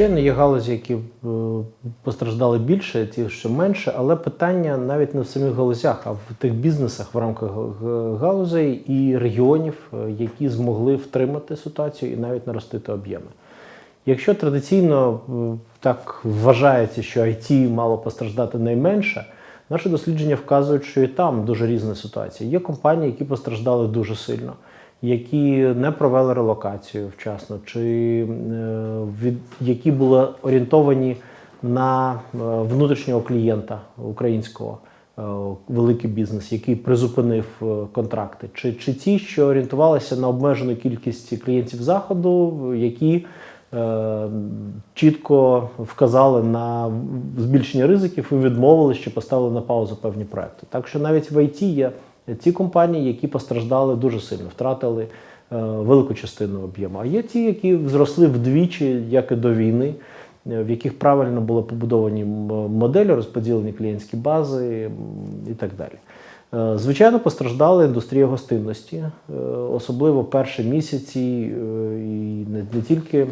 Звичайно, є галузі, які е, постраждали більше, ті, що менше, але питання навіть не в самих галузях, а в тих бізнесах в рамках галузей і регіонів, е, які змогли втримати ситуацію і навіть наростити об'єми. Якщо традиційно е, так вважається, що IT мало постраждати найменше, наші дослідження вказують, що і там дуже різна ситуація. Є компанії, які постраждали дуже сильно, які не провели релокацію вчасно, чи е, від, які були орієнтовані на е, внутрішнього клієнта українського. е, Великий бізнес, який призупинив контракти, чи, чи ті, що орієнтувалися на обмежену кількість клієнтів заходу, які чітко вказали на збільшення ризиків і відмовили, що поставили на паузу певні проекти. Так що навіть в ІТ є ті компанії, які постраждали дуже сильно, втратили е, велику частину об'єму. А є ті, які зросли вдвічі, як і до війни, е, в яких правильно були побудовані моделі, розподілені клієнтські бази і так далі. Е, Звичайно, постраждала індустрія гостинності, е, особливо перші місяці, е, і не, тільки е,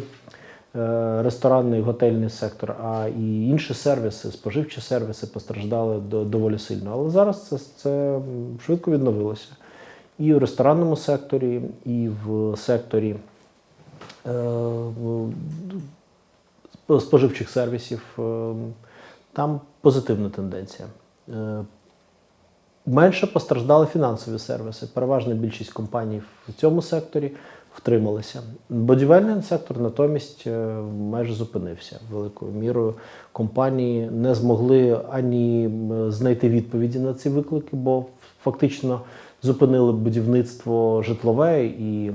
ресторанний готельний сектор, а і інші сервіси, споживчі сервіси постраждали доволі сильно. Але зараз це, це швидко відновилося. І в ресторанному секторі, і в секторі е, споживчих сервісів. е, Там позитивна тенденція. Е, Менше постраждали фінансові сервіси. Переважна більшість компаній в цьому секторі втрималися. Будівельний сектор натомість майже зупинився. Великою мірою компанії не змогли ані знайти відповіді на ці виклики, бо фактично зупинили будівництво житлове і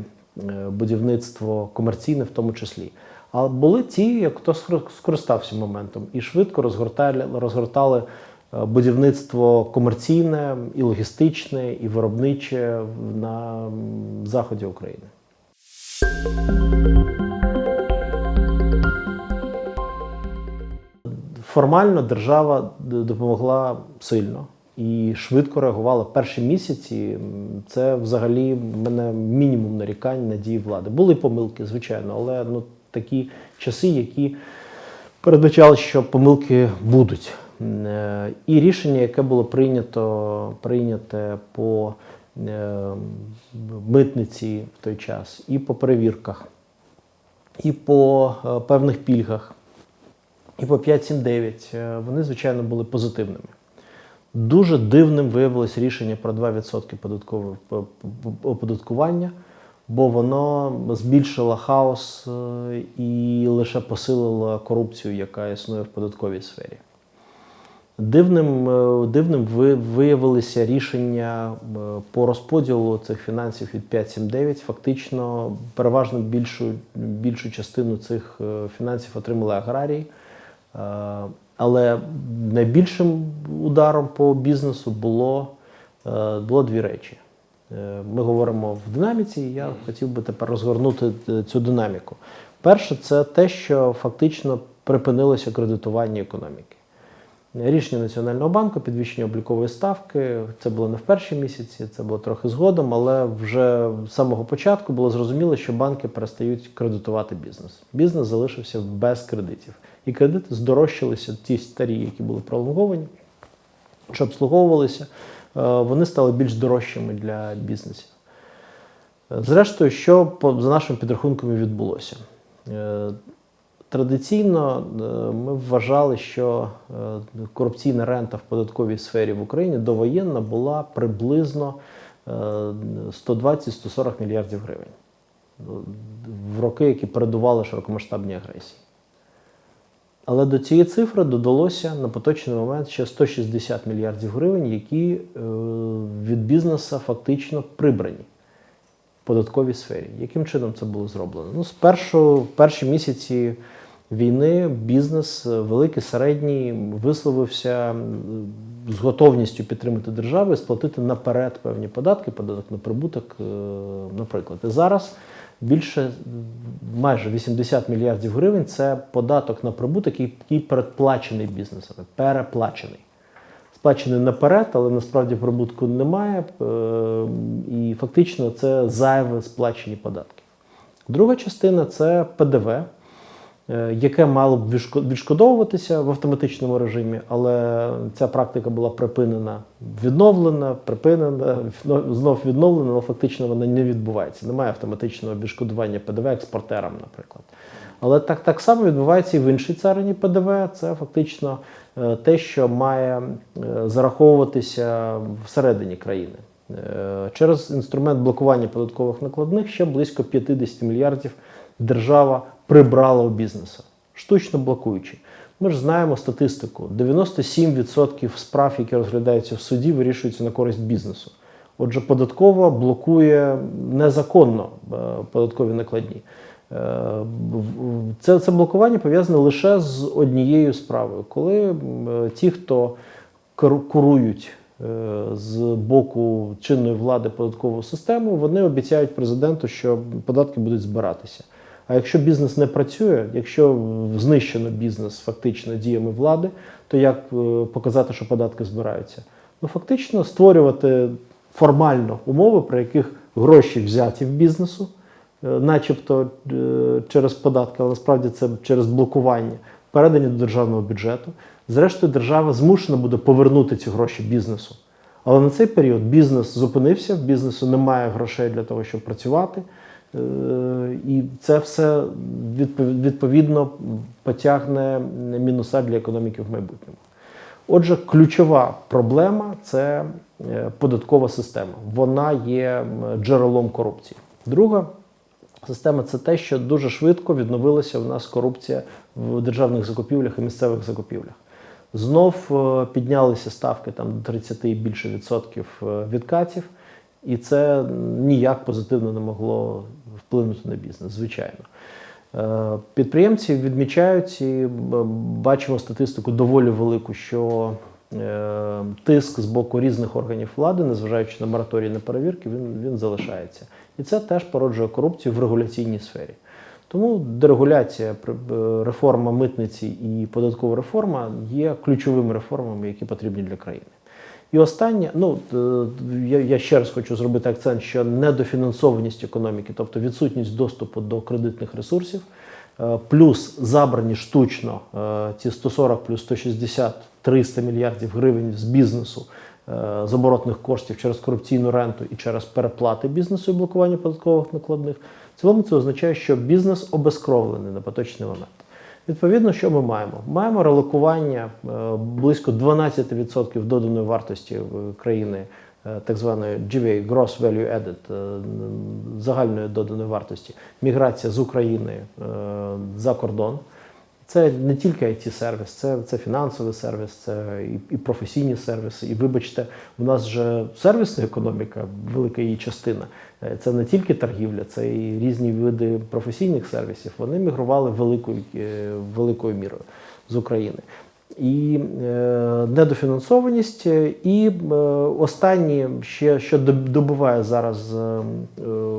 е, будівництво комерційне в тому числі. А були ті, хто скор- скористався моментом і швидко розгортали, розгортали е, будівництво комерційне, і логістичне, і виробниче на заході України. Формально держава допомогла сильно і швидко реагувала. Перші місяці це взагалі в мене мінімум нарікань на дії влади. Були помилки, звичайно, але ну такі часи, які передбачали, що помилки будуть. Е, І рішення, яке було прийнято, прийняте по митниці в той час, і по перевірках, і по е, певних пільгах, і по 579, е, вони, звичайно, були позитивними. Дуже дивним виявилось рішення про 2% податкового п- п- оподаткування, бо воно збільшило хаос е, і лише посилило корупцію, яка існує в податковій сфері. Дивним, е, дивним ви- виявилися рішення е, по розподілу цих фінансів від 579. Фактично, переважно більшу, більшу частину цих е, фінансів отримали аграрії. Але найбільшим ударом по бізнесу було, було дві речі. Ми говоримо в динаміці, і я хотів би тепер розгорнути цю динаміку. Перше, це те, що фактично припинилося кредитування економіки. Рішення Національного банку, підвищення облікової ставки. Це було не в перші місяці, це було трохи згодом, але вже з самого початку було зрозуміло, що банки перестають кредитувати бізнес. Бізнес залишився без кредитів. І кредити здорожчалися, ті старі, які були пролонговані, що обслуговувалися, е, вони стали більш дорожчими для бізнесів. Е, Зрештою, що за нашими підрахунками відбулося? Е, Традиційно е, ми вважали, що е, корупційна рента в податковій сфері в Україні довоєнна була приблизно е, 120-140 мільярдів гривень в роки, які передували широкомасштабній агресії. Але до цієї цифри додалося на поточний момент ще 160 мільярдів гривень, які е, від бізнесу фактично прибрані в податковій сфері. Яким чином це було зроблено? Ну, спершу, в перші місяці війни бізнес, великий, середній, висловився з готовністю підтримати державу і сплатити наперед певні податки, податок на прибуток, е, наприклад. І зараз більше майже 80 мільярдів гривень це податок на прибуток, який- передплачений бізнесами, переплачений. сплачений наперед, але насправді прибутку немає. е, І фактично це зайве сплачені податки. Друга частина це ПДВ, яке мало б відшко- відшкодовуватися в автоматичному режимі, але ця практика була припинена, відновлена, припинена, знов відновлена, але фактично вона не відбувається. Немає автоматичного відшкодування ПДВ експортерам, наприклад. Але так, так само відбувається і в іншій царині ПДВ. Це фактично е, те, що має е, зараховуватися всередині країни. Е, Через інструмент блокування податкових накладних ще близько 50 мільярдів держава прибрала у бізнесу, штучно блокуючи. Ми ж знаємо статистику: 97% справ, які розглядаються в суді, вирішуються на користь бізнесу. Отже, податкова блокує незаконно е, податкові накладні. Е, Це, це блокування пов'язане лише з однією справою, коли е, ті, хто курують з боку чинної влади податкову систему, вони обіцяють президенту, що податки будуть збиратися. А якщо бізнес не працює, якщо знищено бізнес фактично діями влади, то як е, показати, що податки збираються? Ну фактично створювати формально умови, при яких гроші взяті в бізнесу, е, начебто е, через податки, але насправді це через блокування, передані до державного бюджету. Зрештою, держава змушена буде повернути ці гроші бізнесу. Але на цей період бізнес зупинився, в бізнесу немає грошей для того, щоб працювати. Е, І це все відповідно потягне мінуса для економіки в майбутньому. Отже, ключова проблема це е, податкова система. Вона є джерелом корупції. Друга система це те, що дуже швидко відновилася у нас корупція в державних закупівлях і місцевих закупівлях. Знов е, піднялися ставки там до 30 і більше відсотків відкатів, і це ніяк позитивно не могло вплинути на бізнес, звичайно. Е, Підприємці відмічають і бачимо статистику доволі велику, що е, тиск з боку різних органів влади, незважаючи на мораторій на перевірки, він, він залишається. І це теж породжує корупцію в регуляційній сфері. Тому дерегуляція, е, реформа митниці і податкова реформа є ключовими реформами, які потрібні для країни. І останнє, ну я, я ще раз хочу зробити акцент, що недофінансованість економіки, тобто відсутність доступу до кредитних ресурсів, е, плюс забрані штучно е, ці 140 плюс 160 300 мільярдів гривень з бізнесу е, з оборотних коштів через корупційну ренту і через переплати бізнесу і блокування податкових накладних. В цілому це означає, що бізнес обезкровлений на поточний момент. Відповідно, що ми маємо? Маємо релокування е, близько 12% доданої вартості країни, е, так званої GVA, Gross Value Added, е, загальної доданої вартості, міграція з України за кордон. Це не тільки it сервіс це, це фінансовий сервіс, це і, і професійні сервіси. І вибачте, у нас же сервісна економіка, велика її частина. Е, Це не тільки торгівля, це і різні види професійних сервісів. Вони мігрували великою, е, великою мірою з України. І е, недофінансованість, і е, останнє, ще що доб- добиває зараз е,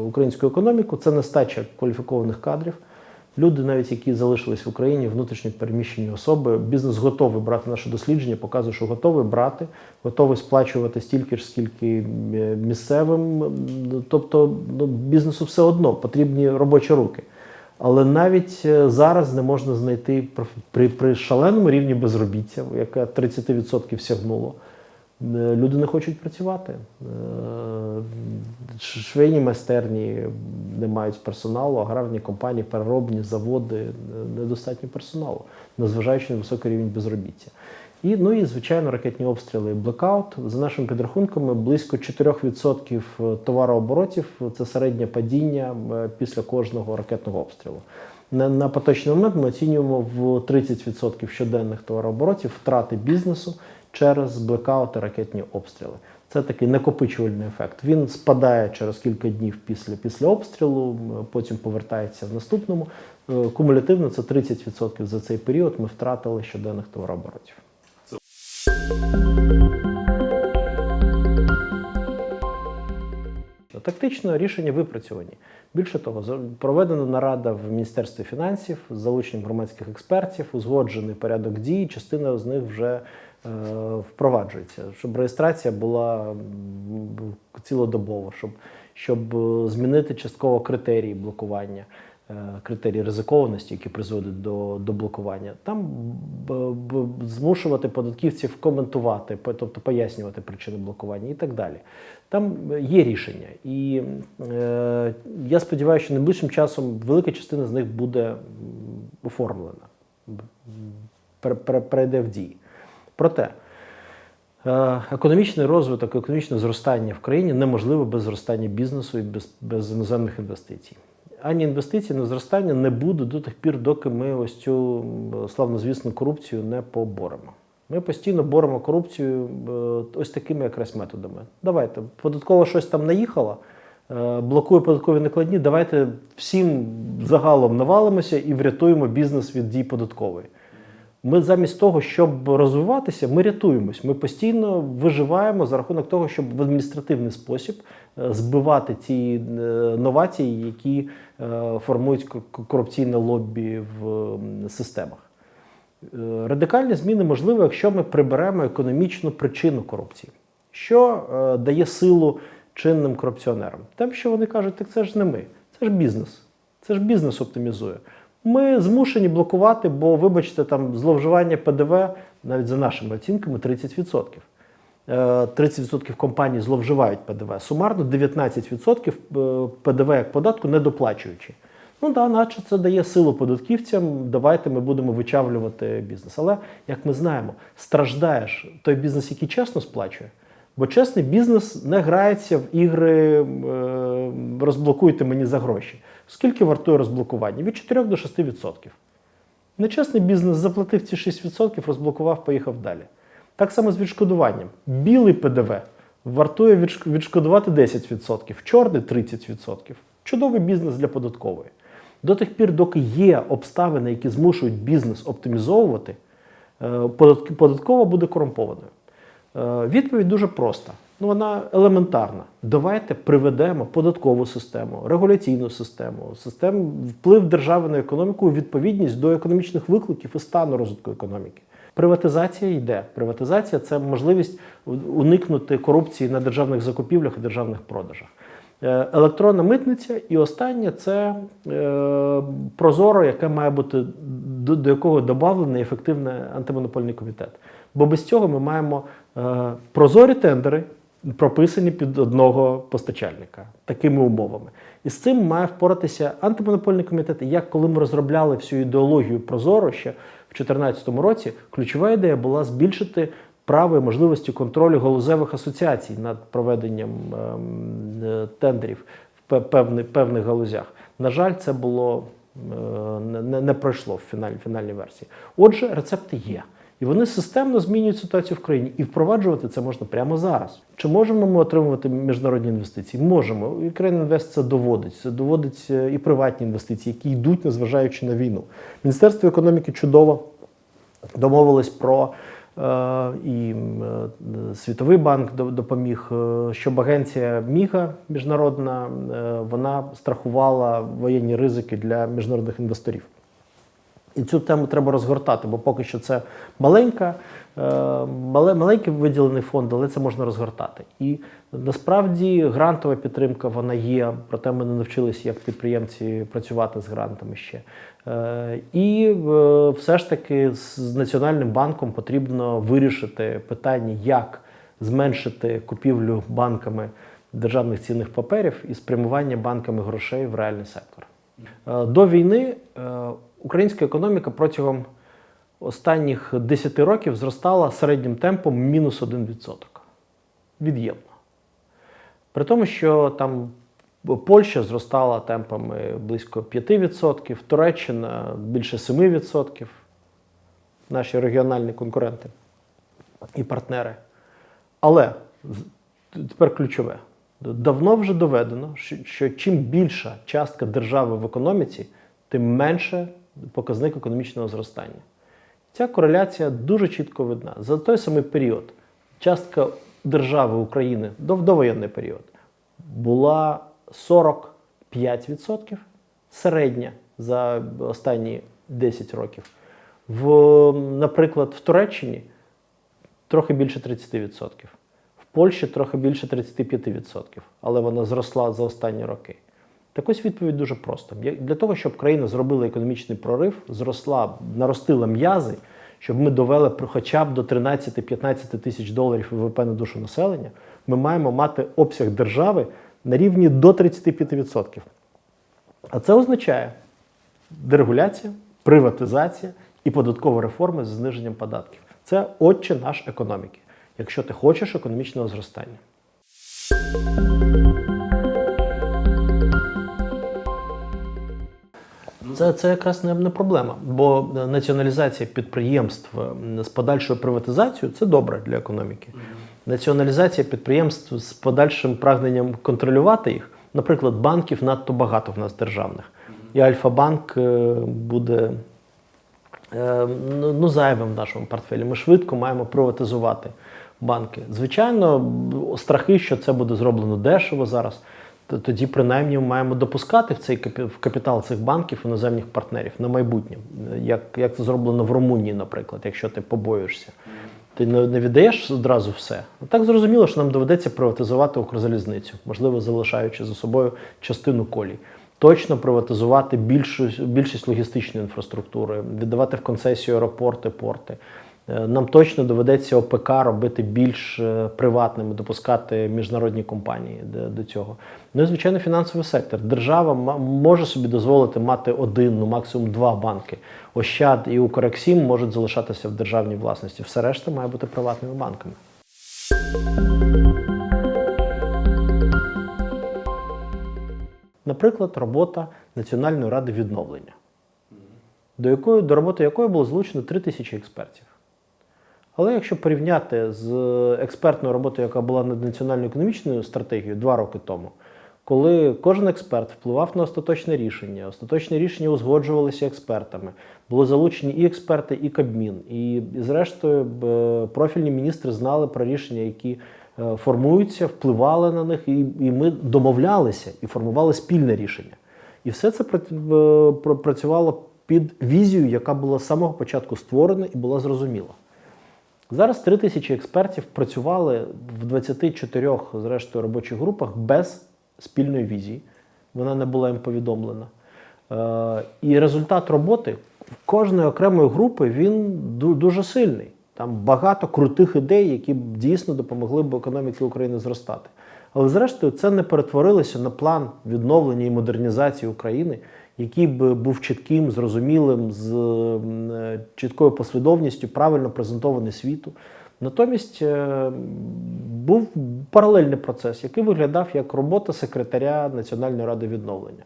українську економіку, це нестача кваліфікованих кадрів. Люди, навіть які залишились в Україні, внутрішньо переміщені особи, бізнес готовий брати наше дослідження, показує, що готовий брати, готовий сплачувати стільки ж, скільки е, місцевим. Тобто ну, бізнесу все одно потрібні робочі руки. Але навіть е, зараз не можна знайти при, при шаленому рівні безробіття, яке 30% сягнуло. Е, Люди не хочуть працювати. Е, Швейні майстерні не мають персоналу, аграрні компанії, переробні заводи е, недостатньо персоналу, незважаючи на високий рівень безробіття. І, ну і, звичайно, ракетні обстріли блекаут. За нашими підрахунками, близько 4% товарооборотів це середнє падіння після кожного ракетного обстрілу. На, на поточний момент ми оцінюємо в 30% щоденних товарооборотів втрати бізнесу через блекаути ракетні обстріли. Це такий накопичувальний ефект. Він спадає через кілька днів після, після обстрілу, потім повертається в наступному. Е, Кумулятивно це 30% за цей період ми втратили щоденних товарооборотів. Тактично рішення випрацьовані. Більше того, проведена нарада в Міністерстві фінансів з залученням громадських експертів, узгоджений порядок дій. Частина з них вже впроваджується, щоб реєстрація була цілодобова, щоб, щоб е, змінити частково критерії блокування, е, критерії ризикованості, які призводять до, до блокування. Там змушувати податківців коментувати, тобто пояснювати причини блокування і так далі. Там є рішення, і е, я сподіваюся, що найближчим часом велика частина з них буде оформлена, пер- пер- перейде в дії. Проте е, економічний розвиток, економічне зростання в країні неможливо без зростання бізнесу і без, без іноземних інвестицій. Ані інвестицій, ні зростання не буде до тих пір, доки ми ось цю м, славнозвісну корупцію не поборемо. Ми постійно боремо корупцію е, ось такими якраз методами. Давайте, податково щось там наїхало, е, блокує податкові накладні. Давайте всім загалом навалимося і врятуємо бізнес від дій податкової. Ми замість того, щоб розвиватися, ми рятуємось. Ми постійно виживаємо за рахунок того, щоб в адміністративний спосіб е, збивати ці е, новації, які е, формують корупційне лобі в системах. Радикальні зміни можливі, якщо ми приберемо економічну причину корупції, що дає силу чинним корупціонерам. Тим, що вони кажуть, так це ж не ми, це ж бізнес. Це ж бізнес оптимізує. Ми змушені блокувати, бо, вибачте, там зловживання ПДВ навіть за нашими оцінками 30%. Е, 30% компаній зловживають ПДВ. Сумарно 19% е, ПДВ як податку не доплачуючи. Ну да, наче це дає силу податківцям. Давайте ми будемо вичавлювати бізнес. Але як ми знаємо, страждаєш той бізнес, який чесно сплачує. Бо чесний бізнес не грається в ігри е, розблокуйте мені за гроші. Скільки вартує розблокування? Від 4 до 6%. Нечесний бізнес заплатив ці 6%, розблокував, поїхав далі. Так само з відшкодуванням. Білий ПДВ вартує відшкодувати 10%, чорний 30%. Чудовий бізнес для податкової. До тих пір, доки є обставини, які змушують бізнес оптимізовувати, е, податкова буде корумпованою. Е, Відповідь дуже проста. Ну, вона елементарна. Давайте приведемо податкову систему, регуляційну систему, систему вплив держави на економіку відповідність до економічних викликів і стану розвитку економіки. Приватизація йде. Приватизація це можливість уникнути корупції на державних закупівлях і державних продажах. Е, Електронна митниця, і останнє це е, прозоро, яке має бути до, до якого додавлений ефективний антимонопольний комітет. Бо без цього ми маємо е, прозорі тендери, прописані під одного постачальника такими умовами. І з цим має впоратися антимонопольний комітет. І як коли ми розробляли всю ідеологію Прозоро ще в 2014 році, ключова ідея була збільшити право і можливості контролю галузевих асоціацій над проведенням ем, е, тендерів в пе- певни- певних галузях. На жаль, це було е, не- не пройшло в фінальній, фінальній версії. Отже, рецепти є. І вони системно змінюють ситуацію в країні. І впроваджувати це можна прямо зараз. Чи можемо ми отримувати міжнародні інвестиції? Можемо. Ukraine Invest це доводить. Це доводить е, і приватні інвестиції, які йдуть, незважаючи на війну. Міністерство економіки чудово домовились про е, і е, Світовий банк до- допоміг, щоб агенція Міга міжнародна вона страхувала воєнні ризики для міжнародних інвесторів. І цю тему треба розгортати, бо поки що це маленька, е, мале, маленький виділений фонд, але це можна розгортати. І насправді грантова підтримка вона є, проте ми не навчилися як підприємці працювати з грантами ще. Е, І е, все ж таки з Національним банком потрібно вирішити питання, як зменшити купівлю банками державних цінних паперів і спрямування банками грошей в реальний сектор. До війни українська економіка протягом останніх 10 років зростала середнім темпом мінус 1%. Від'ємно. При тому, що там Польща зростала темпами близько 5%, Туреччина більше 7%, наші регіональні конкуренти і партнери. Але тепер ключове. Давно вже доведено, що- чим більша частка держави в економіці, тим менше показник економічного зростання. Ця кореляція дуже чітко видна. За той самий період частка держави України до довоєнний період була 45%, середня за останні 10 років. В, наприклад, в Туреччині трохи більше 30%. В Польщі трохи більше 35%, але вона зросла за останні роки. Так ось відповідь дуже проста. Для того, щоб країна зробила економічний прорив, зросла, наростила м'язи, щоб ми довели хоча б до 13-15 тисяч доларів ВВП на душу населення, ми маємо мати обсяг держави на рівні до 35%. А це означає дерегуляція, приватизація і податкова реформа з зниженням податків. Це отче наш економіки, якщо ти хочеш економічного зростання. Це, це якраз не, не проблема, бо е, націоналізація підприємств е, з подальшою приватизацією це добре для економіки. Націоналізація підприємств з подальшим прагненням контролювати їх, наприклад, банків надто багато в нас державних. І Альфа-банк е, буде ну, ну, зайвим в нашому портфелі. Ми швидко маємо приватизувати банки. Звичайно, страхи, що це буде зроблено дешево зараз. Т- Тоді, принаймні, ми маємо допускати в цей в капітал цих банків іноземних партнерів на майбутнє, як, як це зроблено в Румунії, наприклад, якщо ти побоюєшся. Ти не, не віддаєш одразу все. Так зрозуміло, що нам доведеться приватизувати Укрзалізницю, можливо, залишаючи за собою частину колій. Точно приватизувати більшу, більшість логістичної інфраструктури, віддавати в концесію аеропорти, порти. Е, Нам точно доведеться ОПК робити більш е, приватними, допускати міжнародні компанії до, цього. Ну і звичайно, фінансовий сектор. Держава може собі дозволити мати один, ну максимум два банки. Ощад і Укрексім можуть залишатися в державній власності. Все решта має бути приватними банками. Наприклад, робота Національної ради відновлення, до, якої, до роботи якої було залучено 3 тисячі експертів. Але якщо порівняти з експертною роботою, яка була над національною економічною стратегією два роки тому, коли кожен експерт впливав на остаточне рішення, остаточні рішення узгоджувалися експертами, були залучені і експерти, і Кабмін. І, зрештою, профільні міністри знали про рішення, які е, формуються, впливали на них, і, і ми домовлялися і формували спільне рішення. І все це пра- е, працювало під візією, яка була з самого початку створена і була зрозуміла. Зараз 3 тисячі експертів працювали в 24 зрештою робочих групах без спільної візії. Вона не була їм повідомлена. Е, і результат роботи кожної окремої групи він дуже сильний. Там багато крутих ідей, які б дійсно допомогли б економіці України зростати. Але зрештою це не перетворилося на план відновлення і модернізації України, який би був чітким, зрозумілим, з е, чіткою послідовністю, правильно презентований світу. Натомість е, був паралельний процес, який виглядав як робота секретаря Національної ради відновлення.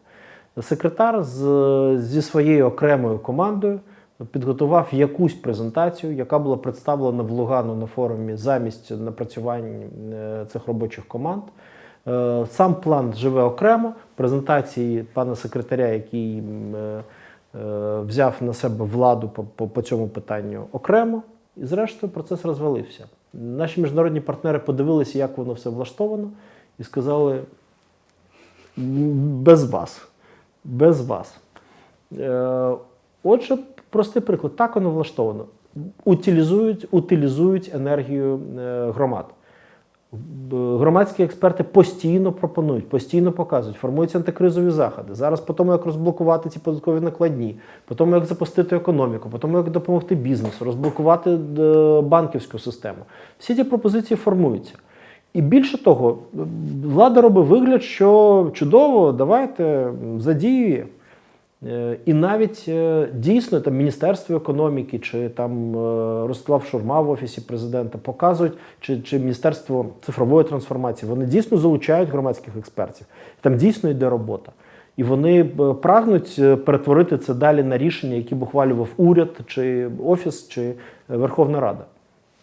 Секретар з, зі своєю окремою командою підготував якусь презентацію, яка була представлена в Лугану на форумі замість напрацювань е, цих робочих команд. Е, Сам план живе окремо. Презентації пана секретаря, який е, е, взяв на себе владу по, цьому питанню окремо, і зрештою процес розвалився. Наші міжнародні партнери подивилися, як воно все влаштовано, і сказали: без вас. Без вас. Отже, простий приклад, так воно влаштовано. Утилізують, утилізують енергію громад. Громадські експерти постійно пропонують, постійно показують, формуються антикризові заходи. Зараз по тому, як розблокувати ці податкові накладні, по тому, як запустити економіку, по тому, як допомогти бізнесу, розблокувати е, банківську систему. Всі ці пропозиції формуються. І більше того, влада робить вигляд, що чудово, давайте задіює. Е, І навіть е, дійсно там Міністерство економіки чи там е, Ростислав Шурма в офісі президента показують, чи, чи Міністерство цифрової трансформації, вони дійсно залучають громадських експертів. Там дійсно йде робота. І вони прагнуть перетворити це далі на рішення, які б ухвалював уряд, чи офіс, чи Верховна Рада.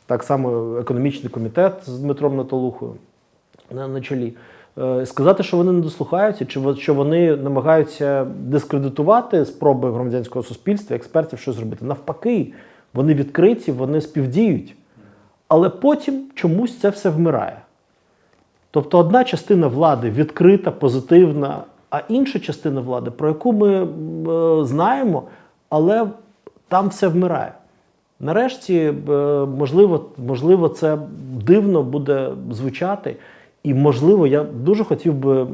Так само економічний комітет з Дмитром Наталухою на, на чолі. Е, Сказати, що вони не дослухаються, чи що вони намагаються дискредитувати спроби громадянського суспільства, експертів, що зробити. Навпаки, вони відкриті, вони співдіють. Але потім чомусь це все вмирає. Тобто одна частина влади відкрита, позитивна, а інша частина влади, про яку ми е, знаємо, але там все вмирає. Нарешті, е, можливо, можливо, це дивно буде звучати, і можливо, я дуже хотів би е,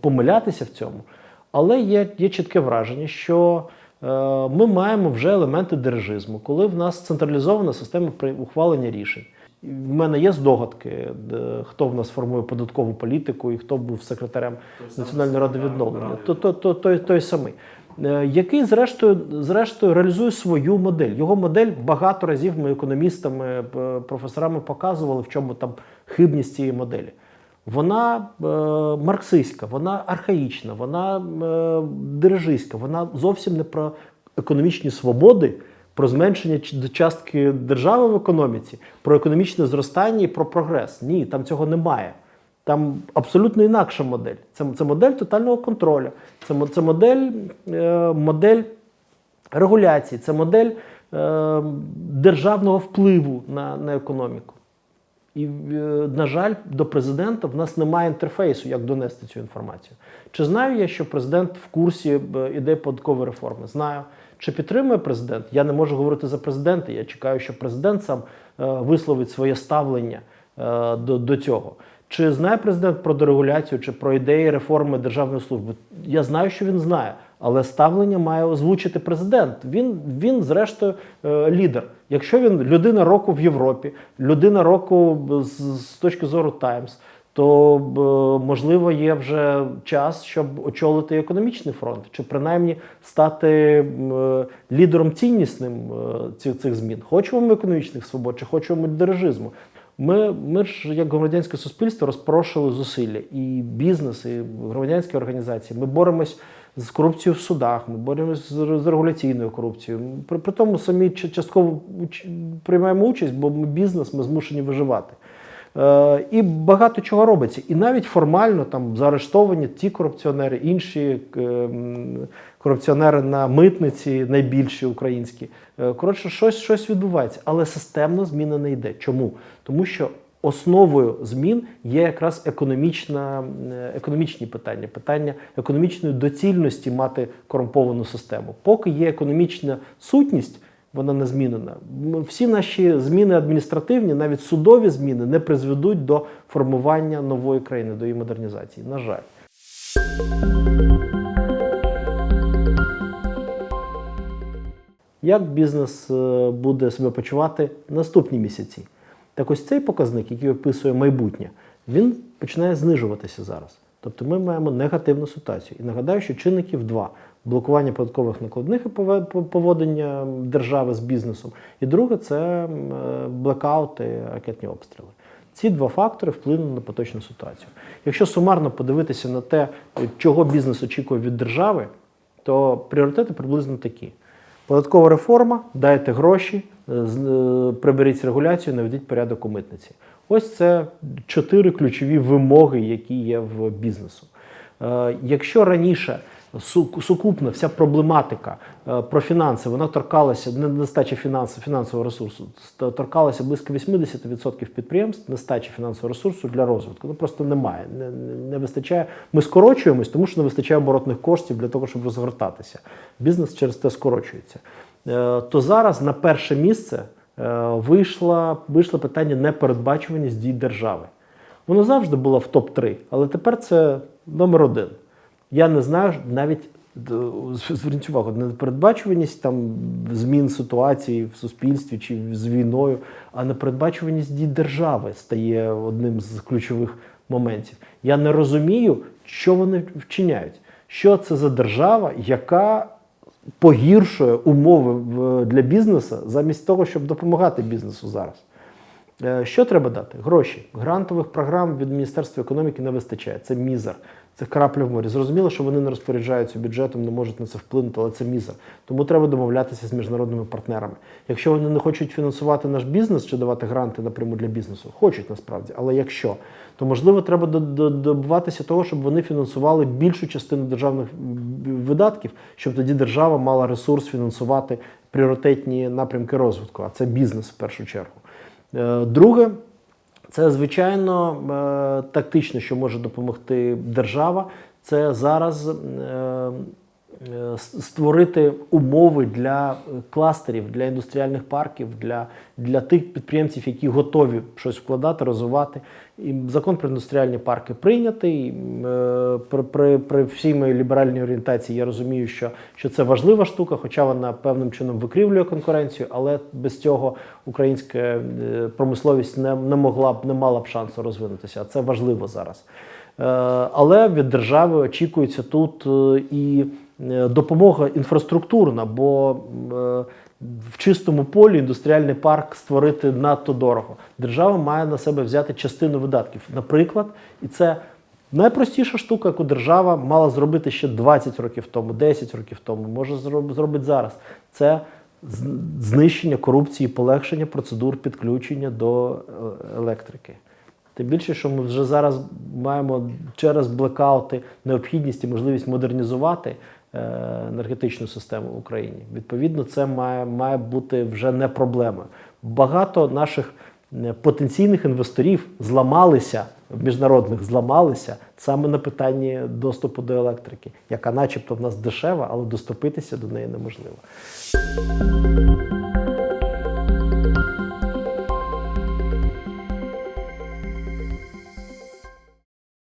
помилятися в цьому. Але є, є чітке враження, що е, ми маємо вже елементи дирижизму, коли в нас централізована система ухвалення рішень. В мене є здогадки, де- хто в нас формує податкову політику і хто був секретарем Національної ради відновлення. То, то, то, той, той самий. Е, Який, зрештою, зрештою, реалізує свою модель. Його модель багато разів ми економістами, професорами показували, в чому там хибність цієї моделі. Вона е, марксистська, вона архаїчна, вона е, дирижистська, вона зовсім не про економічні свободи, про зменшення частки держави в економіці, про економічне зростання і про прогрес. Ні, там цього немає. Там абсолютно інакша модель. Це, це модель тотального контролю, це, це модель, е, модель регуляції, це модель е, державного впливу на, на економіку. І, е, на жаль, до президента в нас немає інтерфейсу, як донести цю інформацію. Чи знаю я, що президент в курсі е, ідеї податкової реформи? Знаю. Чи підтримує президент? Я не можу говорити за президента. Я чекаю, що президент сам е, висловить своє ставлення до, до цього. Чи знає президент про дерегуляцію, чи про ідеї реформи державної служби? Я знаю, що він знає, але ставлення має озвучити президент. Він, він зрештою, е, лідер. Якщо він людина року в Європі, людина року з, з точки зору Таймс, то можливо є вже час, щоб очолити економічний фронт, чи принаймні стати е, лідером ціннісним е, цих, цих змін. Хочемо ми економічних свобод, чи хочемо ми дирижизму. Ми, ми ж, як громадянське суспільство, розпрошили зусилля і бізнес, і громадянські організації. Ми боремось з корупцією в судах, ми боремось з, з регуляційною корупцією. При, при тому самі частково приймаємо участь, бо ми бізнес, ми змушені виживати. Е, і багато чого робиться. І навіть формально там заарештовані ті корупціонери, інші е, корупціонери на митниці, найбільші українські. Е, Коротше, щось, щось відбувається, але системно зміна не йде. Чому? Тому що основою змін є якраз економічна, е, економічні питання, питання економічної доцільності мати корумповану систему. Поки є економічна сутність, вона не змінена. Всі наші зміни адміністративні, навіть судові зміни, не призведуть до формування нової країни, до її модернізації. На жаль. Як бізнес е, буде себе почувати наступні місяці? Так ось цей показник, який описує майбутнє, він починає знижуватися зараз. Тобто ми маємо негативну ситуацію. І нагадаю, що чинників два: блокування податкових накладних і пове- по- поводження держави з бізнесом. І друге це е, блекаути, ракетні обстріли. Ці два фактори вплинули на поточну ситуацію. Якщо сумарно подивитися на те, чого бізнес очікує від держави, то пріоритети приблизно такі: податкова реформа, дайте гроші, е, е, приберіть регуляцію, наведіть порядок у митниці. Ось це чотири ключові вимоги, які є в бізнесу. Е, Якщо раніше сукупна вся проблематика е, про фінанси, вона торкалася недостача фінансів, фінансового ресурсу, торкалася близько 80% підприємств, нестача фінансового ресурсу для розвитку. Ну просто немає, не, не- вистачає. Ми скорочуємось, тому що не вистачає оборотних коштів для того, щоб розгортатися. Бізнес через те скорочується. Е, То зараз на перше місце е, вийшло, вийшло питання непередбачуваність дій держави. Воно завжди було в топ-3, але тепер це номер один. Я не знаю навіть д- зверніть увагу, непередбачуваність там змін ситуації в суспільстві чи з війною, а непередбачуваність дій держави стає одним з ключових моментів. Я не розумію, що вони вчиняють. Що це за держава, яка погіршує умови для бізнесу замість того, щоб допомагати бізнесу зараз. Е, Що треба дати? Гроші. Грантових програм від Міністерства економіки не вистачає. Це мізер. Це крапля в морі. Зрозуміло, що вони не розпоряджаються бюджетом, не можуть на це вплинути, але це мізер. Тому треба домовлятися з міжнародними партнерами. Якщо вони не хочуть фінансувати наш бізнес чи давати гранти напряму для бізнесу, хочуть насправді, але якщо, то можливо треба до- до- добиватися того, щоб вони фінансували більшу частину державних видатків, щоб тоді держава мала ресурс фінансувати пріоритетні напрямки розвитку, а це бізнес в першу чергу. Е, Друге, це звичайно е, тактично, що може допомогти держава. Це зараз е, створити умови для е, кластерів, для індустріальних парків, для, для тих підприємців, які готові щось вкладати, розвивати. І закон про індустріальні парки прийнятий. Е, При, при, при всій моїй ліберальній орієнтації я розумію, що, що це важлива штука, хоча вона певним чином викривлює конкуренцію, але без цього українська е, промисловість не, не могла б, не мала б шансу розвинутися. Це важливо зараз. Е, Але від держави очікується тут е, і е, допомога інфраструктурна, бо е, в чистому полі індустріальний парк створити надто дорого. Держава має на себе взяти частину видатків. Наприклад, і це найпростіша штука, яку держава мала зробити ще 20 років тому, 10 років тому, може зроб- зробити зараз. Це знищення корупції, полегшення процедур підключення до е, електрики. Тим більше, що ми вже зараз маємо через блекаути необхідність і можливість модернізувати е, енергетичну систему в Україні. Відповідно, це має, має бути вже не проблема. Багато наших е, потенційних інвесторів зламалися, міжнародних зламалися саме на питанні доступу до електрики, яка начебто в нас дешева, але доступитися до неї неможливо.